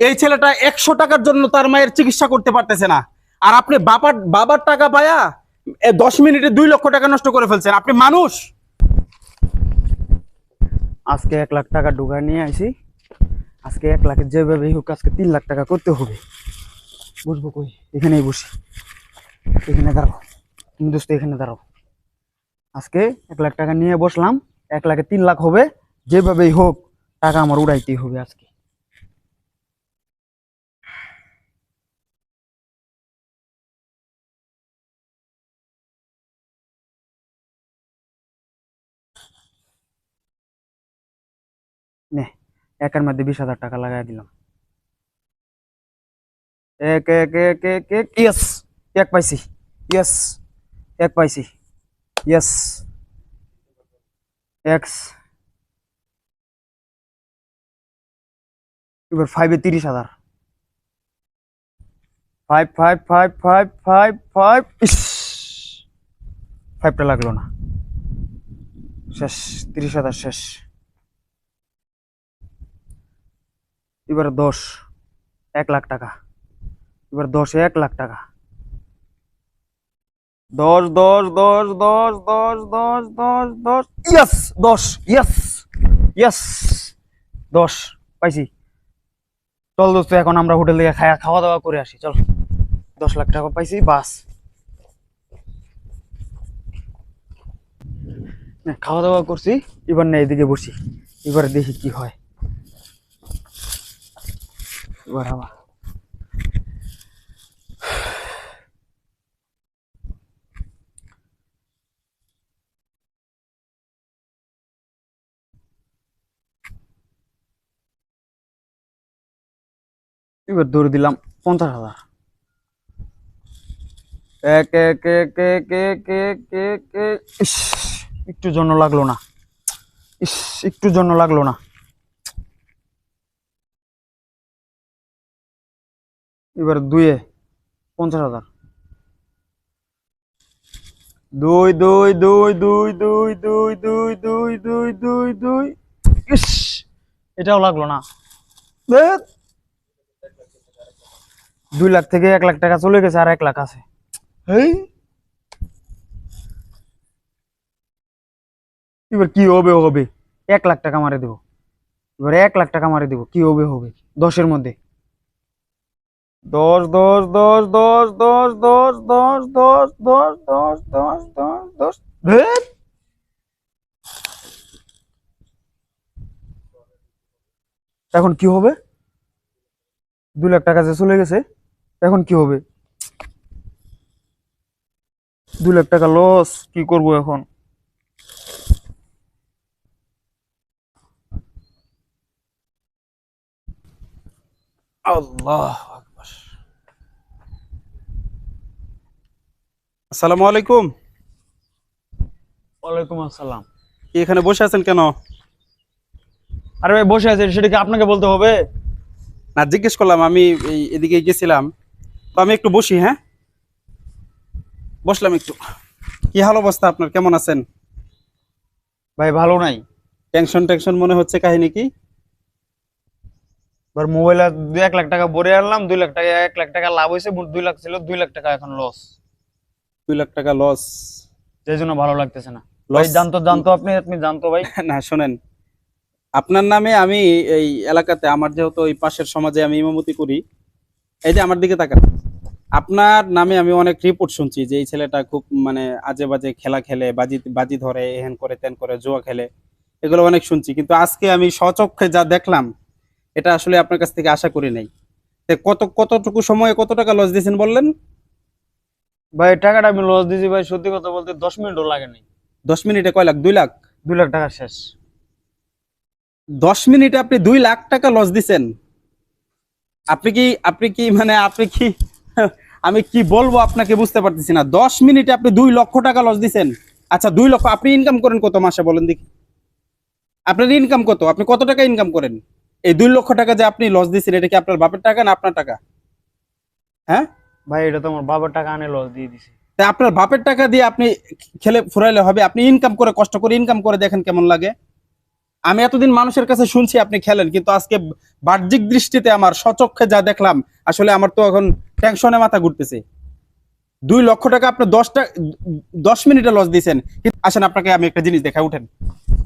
এই ছেলেটা একশো টাকার জন্য তার মায়ের চিকিৎসা করতে পারতেছে না। আর আপনি বাবার বাবার টাকা পায়া দশ মিনিটে দুই লক্ষ টাকা নষ্ট করে ফেলছেন। আপনি মানুষ। আজকে এক লাখ টাকা ঢুকা নিয়ে আসি আজকে এক লাখের যেভাবেই হোক আজকে তিন লাখ টাকা করতে হবে। বুঝব কই? এখানেই বসি। এখানে দাঁড়াও। তুমি দোস্ত, এখানে দাঁড়াও। আজকে এক লাখ টাকা নিয়ে বসলাম। এক লাখে তিন লাখ হবে। যেভাবেই হোক টাকা আমার উড়াইতেই হবে আজকে নে একের মধ্যে বিশ হাজার টাকা লাগাই দিলাম। এক এক এক এক এক ইয়েস এক পাইছি ইয়েস এক পাইছি ইয়েস এক্স এবার ফাইভে তিরিশ হাজার। Five five five five five five ইস ফাইভটা লাগল না। শেষ, তিরিশ হাজার শেষ। এবার দশ, এক লাখ টাকা। এবার দশে, এক লাখ টাকা। দশ দশ দশ দশ দশ দশ দশ দশ, ইয়েস দশ, ইয়েস ইয়েস, দশ, পাইছি। চল দোস্ত, এখন আমরা হোটেল থেকে খাওয়া খাওয়া দাওয়া করে আসি, চল। দশ লাখ টাকা পাইছি, বাস। খাওয়া দাওয়া করছি, এবার না এদিকে বসি, এবার দেখি কি হয়। এবার হাওয়া এবার দৌড় দিলাম পঞ্চাশ হাজার। এক এক এক এক এক এক এক ইস, একটু জন্য লাগল না। ইস, একটু জন্য লাগল না। এবার দুয়ে পঞ্চাশ হাজার দুই দুই দুই দুই দুই দুই দুই দুই দুই দুই দুই ইস এটাও লাগল না দুই লাখ থেকে এক লাখ টাকা চলে গেছে আর এক লাখ আছে এবার কি হবে হবে এক লাখ টাকা মারে দেবো এবার এক লাখ টাকা মারে দেবো কি হবে হবে দশের মধ্যে দশ দশ দশ দশ দশ দশ দশ দশ দশ দশ দশ দশ দশ। এখন কি হবে দুই লাখ টাকা যে চলে গেছে এখন কি হবে দু লাখ টাকা লস কি করব এখন আল্লাহ আসসালামু আলাইকুম। ওয়ালাইকুম আসসালাম। কি এখানে বসে আছেন কেন? আরে ভাই বসে আছেন সেটা কি আপনাকে বলতে হবে? না জিজ্ঞেস করলাম আমি এই এদিকে গেছিলাম। তো আমি একটু বসি হ্যাঁ? বসলাম একটু। কি হাল অবস্থা আপনার? কেমন আছেন? ভাই ভালো নাই। টেনশন টেনশন মনে হচ্ছে কাহিনী কি? এবার মোবাইলে দুই এক লাখ টাকা ভরে আনলাম দুই লাখ টাকা এক লাখ টাকা লাভ হয়েছে দুই লাখ ছিল দুই লাখ টাকা এখন লস দুই লাখ টাকা লস সেই জন্য ভালো লাগতেছে না। ভাই জানতো জানতো আপনি আপনি জানতো ভাই। না শোনেন। আপনার নামে আমি এই এলাকাতে আমার যেহেতু ওই পাশের সমাজে আমি ইমামতি করি এই যে আমার দিকে তাকান। আপনার নামে আমি অনেক রিপোর্ট শুনছি যে এই ছেলেটা খুব মানে আজে বাজে খেলা খেলে বাজি বাজি ধরে এহেন করে তেন করে জুয়া খেলে। এগুলো অনেক শুনছি। কিন্তু আজকে আমি সচক্ষে যা দেখলাম এটা আসলে আপনার কাছ থেকে আশা করি নাই। কত কতটুকু সময়ে কত টাকা লস দিয়েছেন বললেন? ভাই টাকাটা আমি লস দিয়েছি ভাই সত্যি কথা বলতে দশ মিনিটও লাগে নাই দশ মিনিটে কয় লাখ? দুই লাখ? দুই লাখ টাকা শেষ। দশ মিনিটে আপনি দুই লাখ টাকা লস দিছেন। আপনি কি আপনি কি মানে আপনি কি আমি কি বলব আপনাকে বুঝতে পারতেছি না। দশ মিনিটে আপনি দুই লক্ষ টাকা লস দিছেন। আচ্ছা দুই লক্ষ আপনি ইনকাম করেন কত মাসে বলেন দেখি। আপনার ইনকাম কত? আপনি কত টাকা ইনকাম করেন? এই দুই লক্ষ টাকা যে আপনি লস দিচ্ছেন এটা কি আপনার বাপের টাকা না আপনার টাকা? হ্যাঁ? ভাই এটা তো আমার বাবার টাকা আনে লস দিয়ে দিছে। তাই আপনার বাপের টাকা দিয়ে আপনি খেলে ফুরাইলে হবে? আপনি ইনকাম করে কষ্ট করে ইনকাম করে দেখেন কেমন লাগে। আমি এতদিন মানুষের কাছে শুনছি আপনি খেলেন কিন্তু আজকে বাহ্যিক দৃষ্টিতে আমার সচক্ষে যা দেখলাম আসলে আমার তো এখন টেনশনে মাথা ঘুরতেছে। দুই লক্ষ টাকা আপনি দশটা দশ মিনিটে লস দিয়েছেন। আসেন আপনাকে আমি একটা জিনিস দেখাই উঠেন।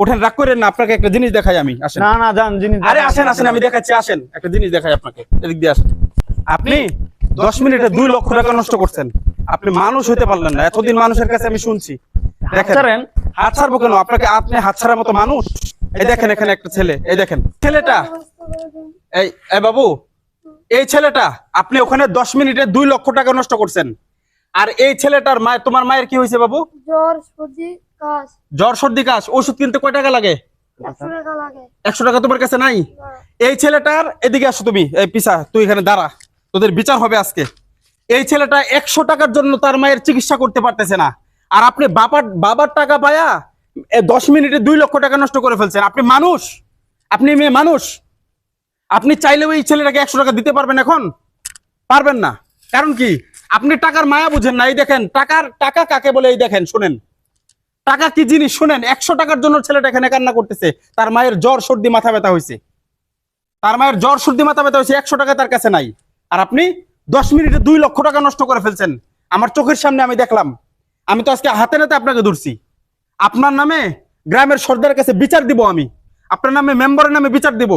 উঠেন রাগ করেন না আপনাকে একটা জিনিস দেখাই আমি আসেন। না না যান জিনিস আরে আসেন আসেন আমি দেখাচ্ছি আসেন। একটা জিনিস দেখাই আপনাকে এদিক দিয়ে আসেন। আপনি? দশ মিনিটে দুই লক্ষ টাকা নষ্ট করছেন। আপনি মানুষ হতে পারলেন না। এতদিন মানুষের কাছে আমি শুনছি। দেখেন। হাত ছাড়বো কেন? আপনাকে আপনি হাত ছাড়ার মতো মানুষ? এই দেখেন এখানে একটা ছেলে। এই দেখেন। ছেলেটা? এই বাবু এই ছেলেটা আপনি ওখানে দশ মিনিটে দুই লক্ষ টাকা নষ্ট করছেন। আর এই ছেলেটার মায়ের তোমার মায়ের কি হয়েছে বাবু? জ্বর সর্দি কাশ। জ্বর সর্দি কাশ। ওষুধ কিনতে কয় টাকা লাগে? একশো টাকা লাগে। একশো টাকা তোমার কাছে নাই? এই ছেলেটার এদিকে আসো তুমি। এই পিসা তুই এখানে দাঁড়া। তোদের বিচার হবে আজকে। এই ছেলেটা একশো টাকার জন্য তার মায়ের চিকিৎসা করতে পারতেছে না। আর আপনি বাবার বাবার টাকা পায়া দশ মিনিটে দুই লক্ষ টাকা নষ্ট করে ফেলছেন। আপনি মানুষ। আপনি মেয়ে মানুষ। আপনি চাইলেও এই ছেলেটাকে একশো টাকা দিতে পারবেন এখন? পারবেন না। কারণ কি? আপনি টাকার মায়া বুঝেন না। এই দেখেন, টাকার, টাকা কাকে বলে? এই দেখেন, শুনেন। টাকা কি জিনিস? শুনেন, একশো টাকার জন্য ছেলেটা এখানে কান্না করতেছে। তার মায়ের জ্বর সর্দি, মাথা ব্যথা হয়েছে তার মায়ের জ্বর সর্দি, মাথা ব্যথা হয়েছে একশো টাকা তার কাছে নাই। আর আপনি দশ মিনিটে দুই লক্ষ টাকা নষ্ট করে ফেলছেন। আমার চোখের সামনে আমি দেখলাম। আমি তো আজকে হাতে নাতে আপনাকে ধরছি। আপনার নামে গ্রামের সর্দারের কাছে বিচার দিব আমি। আপনার নামে মেম্বারের নামে বিচার দিব।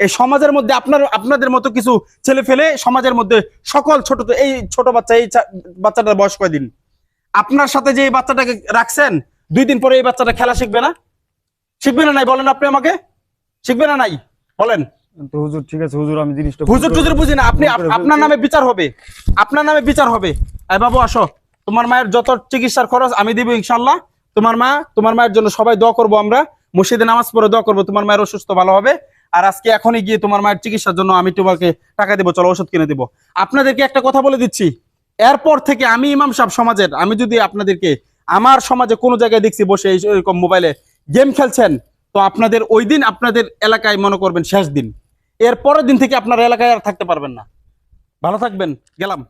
এই সমাজের মধ্যে আপনার, আপনাদের মতো কিছু ছেলে ফেলে সমাজের মধ্যে সকল ছোট, এই ছোট বাচ্চা, এই বাচ্চাটার বয়স কয়দিন? আপনার সাথে যে এই বাচ্চাটাকে রাখছেন, দুই দিন পরে এই বাচ্চাটা খেলা শিখবে না? শিখবে না নাই বলেন আপনি আমাকে? শিখবে না নাই? বলেন। তো হুজুর ঠিক আছে হুজুর আমি জিনিসটা হুজুর টুজুর বুঝি না আপনি আপনার নামে বিচার হবে আপনার নামে বিচার হবে। এই বাবু আসো। তোমার মায়ের যত চিকিৎসার খরচ আমি দিব ইনশাল্লাহ তোমার মা তোমার মায়ের জন্য সবাই দোয়া করব আমরা। মসজিদে নামাজ পড়ে দোয়া করব তোমার মায়ের অসুস্থ ভালো হবে। আর আজকে এখনই গিয়ে তোমার মায়ের চিকিৎসার জন্য আমি তোমাকে টাকা দেবো চলো ওষুধ কিনে দেবো। আপনাদেরকে একটা কথা বলে দিচ্ছি। এরপর থেকে আমি ইমাম সাহেব সমাজের আমি যদি আপনাদেরকে আমার সমাজে কোনো জায়গায় দেখছি বসে এই- এরকম মোবাইলে গেম খেলছেন তো আপনাদের ওই দিন আপনাদের এলাকায় মনে করবেন শেষ দিন। এর পরের দিন থেকে আপনার এলাকায় আর থাকতে পারবেন না। ভালো থাকবেন, গেলাম।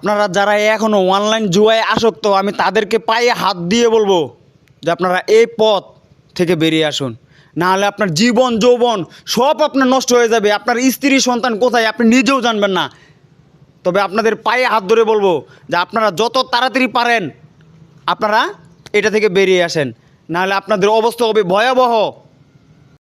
আপনারা যারা এখনও অনলাইন জুয়ায় আসক্ত, আমি তাদেরকে পায়ে হাত দিয়ে বলব যে আপনারা এই পথ থেকে বেরিয়ে আসুন। না হলে আপনার জীবন, যৌবন সব আপনার নষ্ট হয়ে যাবে। আপনার স্ত্রী, সন্তান কোথায়? আপনি নিজেও জানবেন না। তবে আপনাদের পায়ে হাত ধরে বলব যে আপনারা যত তাড়াতাড়ি পারেন, আপনারা এটা থেকে বেরিয়ে আসেন। নাহলে আপনাদের অবস্থা হবে ভয়াবহ।